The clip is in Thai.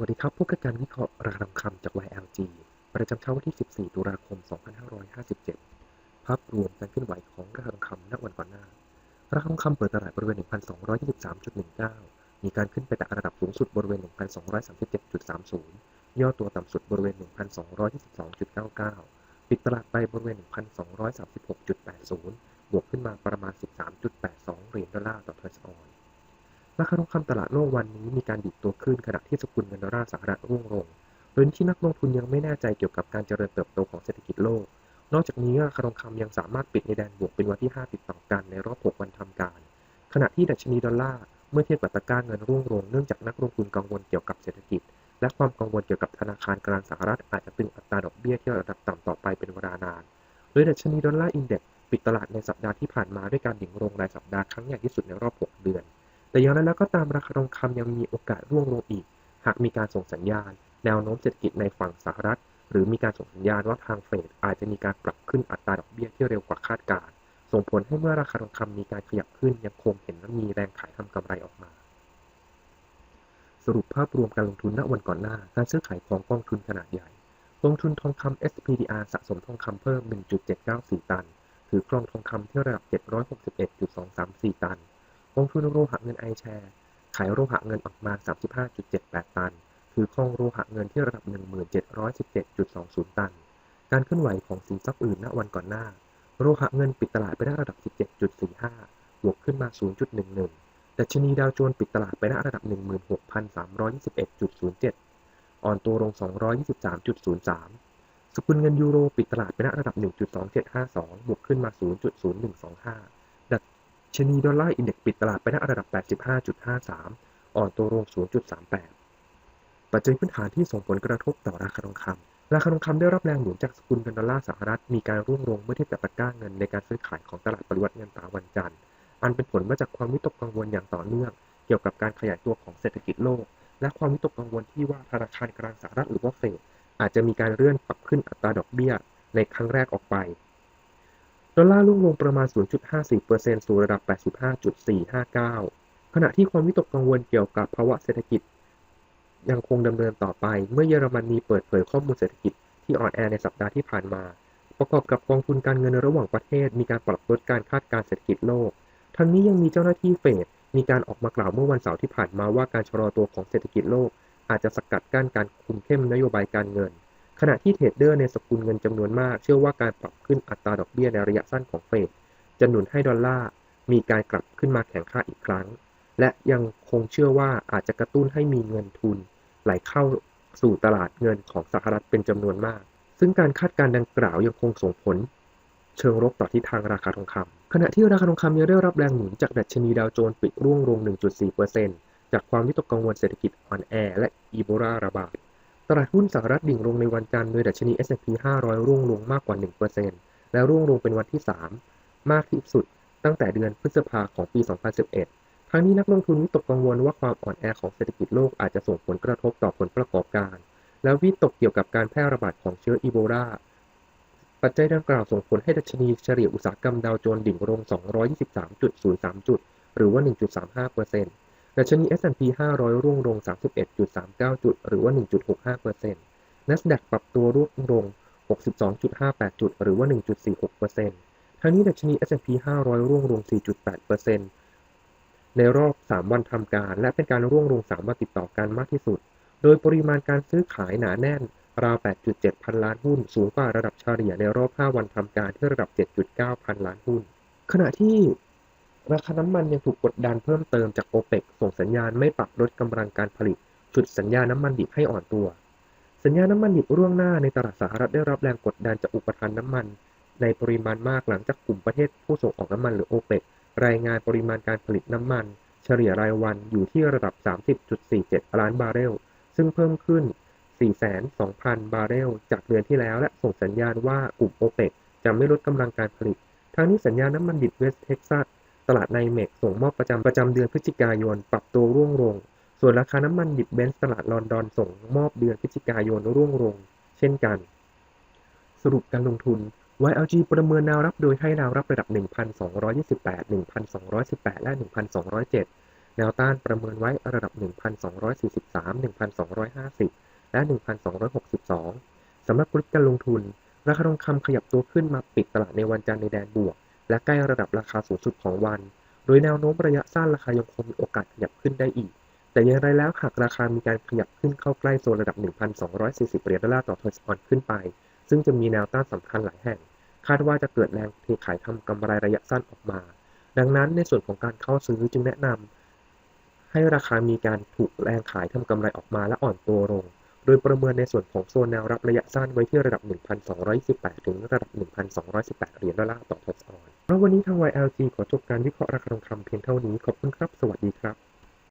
วัสดีครับพบกับการวิเคราะห์ราคาทองคำจาก YLG ประจำเช้าวันที่ 14 ตุลาคม 2557 ภาพรวมการเคลื่อนไหวของราคาทองคำณวันก่อนหน้า ราคาทองคำเปิดตลาดบริเวณ 1,223.19 มีการขึ้นไปแตะระดับสูงสุดบริเวณ 1,237.30 ย่อตัวต่ำสุดบริเวณ 1,222.99 ปิดตลาดไปบริเวณ 1,236.80 บวกขึ้นมาประมาณ 13.82 เหรียญดอลลาร์ต่อทรัชออน ราคาทองคำตลาดโลกวันนี้มีการดิดตัวขึ้นขณะที่สกุลเงินดอลลาร์สหรัฐร่วงลง โดยที่นักลงทุนยังไม่แน่ใจเกี่ยวกับการเจริญเติบโตของเศรษฐกิจโลก นอกจากนี้ราคาทองคำยังสามารถปิดในแดนบวกเป็นวันที่ 5 ติดต่อกันในรอบ 6 วันทำการ ขณะที่ดัชนีดอลลาร์เมื่อเทียบกับตะกร้าเงินร่วงลงเนื่องจากนักลงทุนกังวลเกี่ยวกับเศรษฐกิจ และความกังวลเกี่ยวกับธนาคารกลางสหรัฐอาจจะตึงอัตราดอกเบี้ยที่ระดับต่ำต่อไปเป็นเวลานานโดยดัชนีดอลลาร์อินเด็กซ์ปิดตลาดในสัปดาห์ที่ผ่านมาด้วยการดิ่งลงรายสัปดาห์ครั้งใหญ่ที่สุดในรอบ 6 เดือน แต่อย่างไรแล้วก็ตามราคาทองคำยังมีโอกาสร่วงลงอีก หากมีการส่งสัญญาณ แนวโน้มเศรษฐกิจในฝั่งสหรัฐ หรือมีการส่งสัญญาณว่าทางเฟดอาจจะมีการปรับขึ้นอัตราดอกเบี้ยที่เร็วกว่าคาดการณ์ส่งผลให้เมื่อราคาทองคำมีการขยับขึ้นยังคงเห็นว่ามีแรงขายทำกำไรออกมา สรุปภาพรวมการลงทุนณวันก่อนหน้า การซื้อขายของกองทุนขนาดใหญ่ ลงทุนทองคำ SPDR สะสมทองคำเพิ่ม 1.794 ตัน ถือครองทองคำที่ระดับ 761.234 ตัน กองทุนโลหะเงินไอแชร์ขายโลหะเงินออกมา 35.78 ตัน คือครองโลหะเงินที่ระดับ 1717.20 ตัน การเคลื่อนไหวของสินทรัพย์อื่นณวันก่อนหน้า โลหะเงินปิดตลาดไปได้ระดับ 17.45 บวกขึ้นมา 0.11 ดัชนีดาวโจนส์ปิดตลาดไปได้ระดับ 16,321.07 อ่อนตัวลง 223.03 สกุลเงินยูโรปิดตลาดไปได้ระดับ 1.2752 บวกขึ้นมา 0.0125 ชนีดอลลาร์อินเด็กซ์ปิดตลาดไปณระดับ 85.53 อ่อนตัวลง 0.38 ปัจจัยพื้นฐานที่ส่งผลกระทบต่อราคาทองคำ ราคาทองคำได้รับแรงหนุนจากสกุลเงินดอลลาร์สหรัฐ มีการร่วงลงเมื่อเทียบกับตะกร้าเงินในการซื้อขายของตลาดปริวัติเงินตราวันจันทร์ อันเป็นผลมาจากความวิตกกังวลอย่างต่อเนื่อง เกี่ยวกับการขยายตัวของเศรษฐกิจโลก และความวิตกกังวลที่ว่าธนาคารกลางสหรัฐหรือว่าเฟดอาจจะมีการเลื่อนปรับขึ้นอัตราดอกเบี้ย ในครั้งแรกออกไป ดอลลาร์ลงลงประมาณ 0.54%สู่ระดับ 85.459 ขณะที่ความวิตกกังวลเกี่ยวกับภาวะเศรษฐกิจ ยังคงดำเนินต่อไป เมื่อเยอรมนีเปิดเผยข้อมูลเศรษฐกิจที่อ่อนแอในสัปดาห์ที่ผ่านมา ประกอบกับกองทุนการเงินระหว่างประเทศ มีการปรับลดการคาดการเศรษฐกิจโลก ทั้งนี้ยังมีเจ้าหน้าที่เฟดมีการออกมากล่าวเมื่อวันเสาร์ที่ผ่านมาว่าการชะลอตัวของเศรษฐกิจโลก อาจจะสกัดกั้นการคุมเข้มนโยบายการเงิน ขณะที่เทรดเดอร์ในสกุลเงินจำนวนมาก เชื่อว่าการปรับขึ้นอัตราดอกเบี้ยในระยะสั้นของเฟดจะหนุนให้ดอลลาร์มีการกลับขึ้นมาแข็งค่าอีกครั้ง และยังคงเชื่อว่าอาจจะกระตุ้นให้มีเงินทุน ไหลเข้าสู่ตลาดเงินของสหรัฐเป็นจำนวนมาก ซึ่งการคาดการณ์ดังกล่าวยังคงส่งผล เชิงลบต่อทิศทางราคาทองคำขณะที่ราคาทองคำยังได้รับแรงหนุนจากดัชนีดาวโจนส์ปิดร่วงลง 1.4%จากความวิตกกังวลเศรษฐกิจอ่อนแอและอีโบลาระบาด ตลาดหุ้นสหรัฐดิ่งลงในวันจันทร์โดยดัชนี S&P 500 ร่วงลงมากกว่า 1%และร่วงลงเป็นวันที่ 3 มากที่สุด ตั้งแต่เดือนพฤษภาของปี 2011 ทั้งนี้นักลงทุนวิตกกังวลว่าความอ่อนแอของเศรษฐกิจโลกอาจจะส่งผลกระทบต่อผลประกอบการ และวิตกเกี่ยวกับการแพร่ระบาดของเชื้ออีโบลาปัจจัยดังกล่าวส่งผลให้ดัชนีเฉลี่ยอุตสาหกรรมดาวโจนส์ดิ่งลง 223.03 จุด หรือว่า 1.35% ดัชนี S&P 500 ร่วงลง 31.39 จุด หรือว่า 1.65% NASDAQ ปรับตัวร่วงลง 62.58 จุด หรือว่า 1.46%ทั้งนี้ดัชนี S&P 500 ร่วงลง 4.8%ในรอบ 3 วันทำการ และเป็นการร่วงลง 3 วันติดต่อกันมากที่สุด โดยปริมาณการซื้อขายหนาแน่น ราว 8.7 พันล้านหุ้น สูงกว่าระดับเฉลี่ยในรอบ 5 วันทำการที่ระดับ 7.9 พันล้านหุ้น ขณะที่ ราคาน้ำมันยังถูกกดดันเพิ่มเติมจากโอเปกส่งสัญญาณไม่ปรับลดกำลังการผลิตฉุดสัญญาน้ำมันดิบให้อ่อนตัว สัญญาน้ำมันดิบร่วงหน้าในตลาดสหรัฐได้รับแรงกดดันจากอุปทานน้ำมัน ในปริมาณมากหลังจากกลุ่มประเทศผู้ส่งออกน้ำมันหรือโอเปกรายงานปริมาณการผลิตน้ำมัน เฉลี่ยรายวันอยู่ที่ระดับ 30.47 ล้านบาร์เรล ซึ่งเพิ่มขึ้น 42,000 บาร์เรล จากเดือนที่แล้วและส่งสัญญาณว่ากลุ่มโอเปกจะไม่ลดกำลังการผลิต ทั้งนี้สัญญาน้ำมันดิบเวสเท็กซัส ตลาดในเมกส่งมอบประจำประจำเดือนพฤศจิกายน ปรับตัวร่วงลง ส่วนราคาน้ำมันดิบเบนซ์ตลาดลอนดอนส่งมอบเดือนพฤศจิกายนร่วงลง เช่นกัน สรุปการลงทุน YLG ประเมินแนวรับโดยให้แนวรับระดับ 1,228 1,218 และ 1,207 แนวต้านประเมินไว้ระดับ 1,243 1,250 และ 1,262 สำหรับกลยุทธ์การลงทุน ราคาทองคำขยับตัวขึ้นมาปิดตลาดในวันจันทร์ในแดนบวก และใกล้ระดับราคาสูงสุดของวัน โดยแนวโน้มระยะสั้นราคายังคงมีโอกาสขยับขึ้นได้อีก แต่อย่างไรแล้วหากราคามีการขยับขึ้นเข้าใกล้โซนระดับ 1,240 เหรียญดอลลาร์ต่อทอยส์อนขึ้นไป ซึ่งจะมีแนวต้านสำคัญหลายแห่ง คาดว่าจะเกิดแรงเทขายทำกำไรระยะสั้นออกมา ดังนั้นในส่วนของการเข้าซื้อจึงแนะนำให้ราคามีการถูกแรงขายทำกำไรออกมาและอ่อนตัวลงโดยประเมินในส่วนของโซนแนวรับระยะสั้นไว้ที่ระดับ 1,228 ถึงระดับ 1,218 เหรียญดอลลาร์ต่อทอยส์ออน วันนี้ทาง YLG ขอจบการวิเคราะห์ราคาทองคำเพียงเท่านี้ ขอบคุณครับ สวัสดีครับ